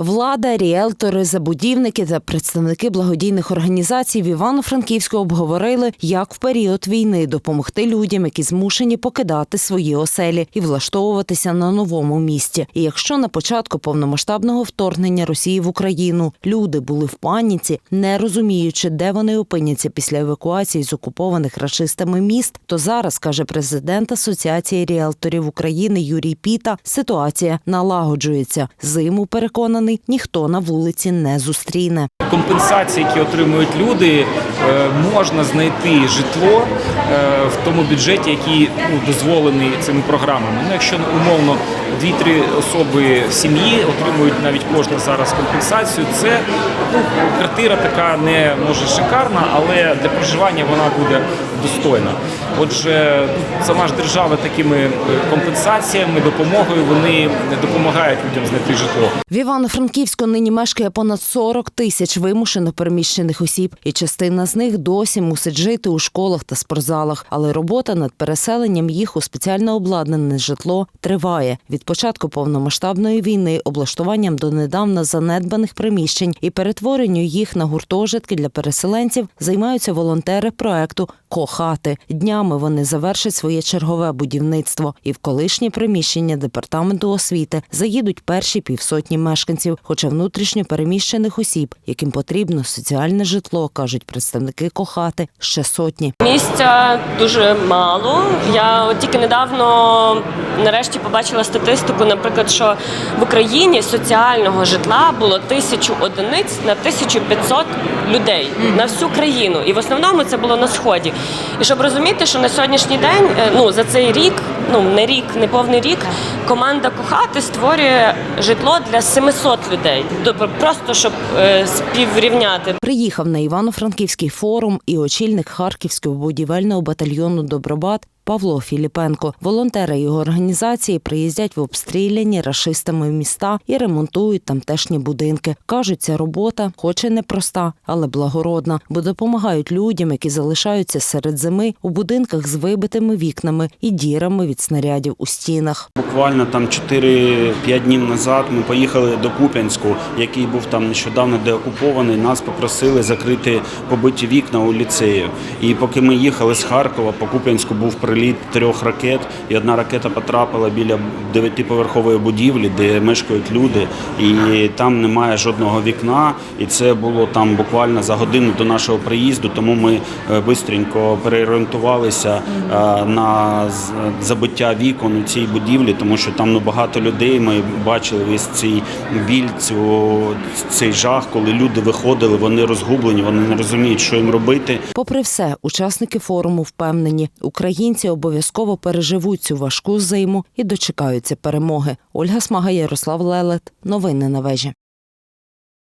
Влада, ріелтори, забудівники та представники благодійних організацій в Івано-Франківську обговорили, як в період війни допомогти людям, які змушені покидати свої оселі і влаштовуватися на новому місці. І якщо на початку повномасштабного вторгнення Росії в Україну люди були в паніці, не розуміючи, де вони опиняться після евакуації з окупованих рашистами міст, то зараз каже президент Асоціації ріелторів України Юрій Піта, ситуація налагоджується. Зиму переконаний, ніхто на вулиці не зустріне. компенсації, які отримують люди, е, можна знайти житло е, в тому бюджеті, який ну, дозволений цими програмами. Ну, якщо умовно 2-3 особи сім'ї отримують навіть кожна зараз компенсацію, це ну, квартира така не може шикарна, але для проживання вона буде достойна. Отже, сама ж держава такими е, компенсаціями, допомогою вони допомагають людям знайти житло. В Івано-Франківську нині мешкає понад 40 тисяч вимушено переміщених осіб, і частина з них досі мусить жити у школах та спортзалах. Але робота над переселенням їх у спеціально обладнане житло триває від початку повномасштабної війни, облаштуванням донедавна занедбаних приміщень і перетворенню їх на гуртожитки для переселенців займаються волонтери проекту Кохати. Днями вони завершать своє чергове будівництво, і в колишнє приміщення департаменту освіти заїдуть перші півсотні мешканців, хоча внутрішньо переміщених осіб, яким потрібно соціальне житло, кажуть представники Кохати, ще сотні. Місця дуже мало. Я от тільки недавно нарешті побачила статистику, наприклад, що в Україні соціального житла було тисячу одиниць на 1500 людей на всю країну. І в основному це було на сході. І щоб розуміти, що на сьогоднішній день, е, ну за цей рік, ну не рік, не повний рік, команда Кохати створює житло для 700 людей. Просто щоб е, співрівняти. Приїхав на Івано-Франківський форум і очільник Харківського будівельного батальйону Добробат Павло Філіпенко. Волонтери його організації приїздять в обстріляні рашистами міста і ремонтують тамтешні будинки. кажуть, ця робота, хоч і непроста, але благородна, бо допомагають людям, які залишаються серед зими у будинках з вибитими вікнами і дірами від снарядів у стінах. Буквально там 4-5 днів назад ми поїхали до Куп'янську, який був там нещодавно деокупований. Нас попросили закрити побиті вікна у ліцею. І поки ми їхали з Харкова, по Куп'янську був приліт трьох ракет, і одна ракета потрапила біля дев'ятиповерхової будівлі, де мешкають люди, і там немає жодного вікна. І це було там буквально за годину до нашого приїзду. Тому ми швидко переорієнтувалися е, на забиття вікон у цій будівлі, тому що там ну багато людей. Ми бачили весь цей біль, цю цей жах, коли люди виходили, вони розгублені, вони не розуміють, що їм робити. Попри все, учасники форуму впевнені, українці обов'язково переживуть цю важку зиму і дочекаються перемоги. Ольга Смага, Ярослав Лелет. Новини на вежі.